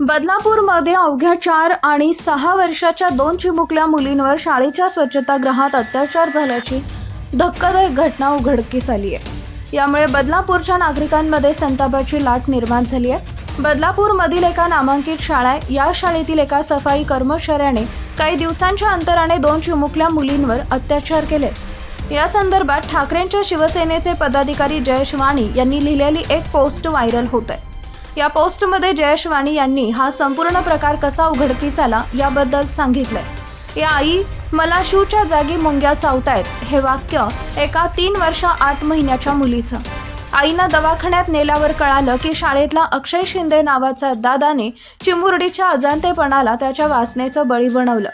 बदलापूरमध्ये अवघ्या चार आणि सहा वर्षाच्या दोन चिमुकल्या मुलींवर शाळेच्या स्वच्छतागृहात अत्याचार झाल्याची धक्कादायक घटना उघडकीस आली आहे. यामुळे बदलापूरच्या नागरिकांमध्ये संतापाची लाट निर्माण झाली आहे. बदलापूरमधील एका नामांकित शाळा आहे. या शाळेतील एका सफाई कर्मचाऱ्याने काही दिवसांच्या अंतराने दोन चिमुकल्या मुलींवर अत्याचार केले. या संदर्भात ठाकरेंच्या शिवसेनेचे पदाधिकारी जयेश वाणी यांनी लिहिलेली एक पोस्ट व्हायरल होत आहे. या पोस्टमध्ये जयेश वाणी यांनी हा संपूर्ण प्रकार कसा उघडकीस आला याबद्दल सांगितलंय. या आई मला शूच्या जागी मुंग्या चावतायत हे वाक्य एका तीन वर्ष आठ महिन्याच्या मुलीचं. आईनं दवाखान्यात नेल्यावर कळालं की शाळेतला अक्षय शिंदे नावाचा दादाने चिमुरडीच्या अजाणतेपणाला त्याच्या वासनेचं बळी बनवलं.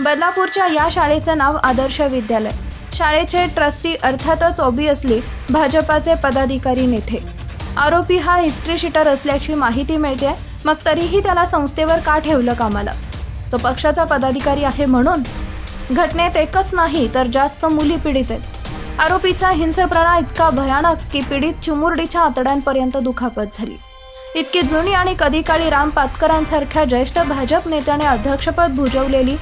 बदलापूरच्या या शाळेचं नाव आदर्श विद्यालय. शाळेचे ट्रस्टी अर्थातच ओबियसली भाजपाचे पदाधिकारी नेते. आरोपी हा हिस्ट्री शीटर असल्याची माहिती मिळते मग तरीही त्याला संस्थेवर का ठेवलं कामाला? तो पक्षाचा पदाधिकारी आहे म्हणून? घटनेत एकच नाही तर जास्त मुली पीडित आहेत. आरोपीचा हिंसप्रणा इतका भयानक की पीडित चिमुरडीच्या आतड्यांपर्यंत दुखापत झाली. इतकी जुनी आणि कधी काळी राम पातकरांसारख्या ज्येष्ठ भाजप नेत्याने अध्यक्षपद भुजवलेली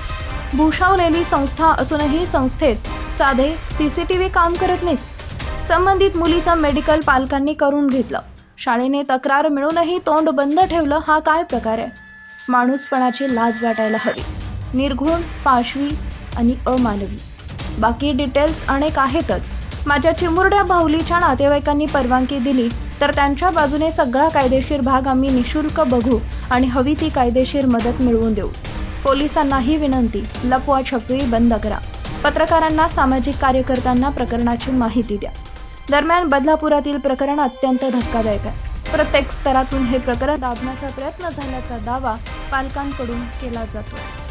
भूषवलेली संस्था असूनही संस्थेत साधे सी सी टी व्ही काम करत नाहीत. संबंधित मुलीचं मेडिकल पालकांनी करून घेतलं. शाळेने तक्रार मिळूनही तोंड बंद ठेवलं हा काय प्रकार आहे? माणूसपणाची लाज वाटायला हवी. निर्घुण पाशवी आणि अमानवी. बाकी डिटेल्स अनेक आहेतच. माझ्या चिमुरड्या भाऊलीच्या नातेवाईकांनी परवानगी दिली तर त्यांच्या बाजूने सगळा कायदेशीर भाग आम्ही निशुल्क बघू आणि हवी ती कायदेशीर मदत मिळवून देऊ. पोलिसांनाही विनंती लपवा छपवी बंद करा. पत्रकारांना सामाजिक कार्यकर्त्यांना प्रकरणाची माहिती द्या. दरम्यान बदलापुरातील प्रकरण अत्यंत धक्कादायक आहे. प्रत्येक स्तरातून हे प्रकरण दाबण्याचा प्रयत्न झाल्याचा दावा पालकांकडून केला जातो.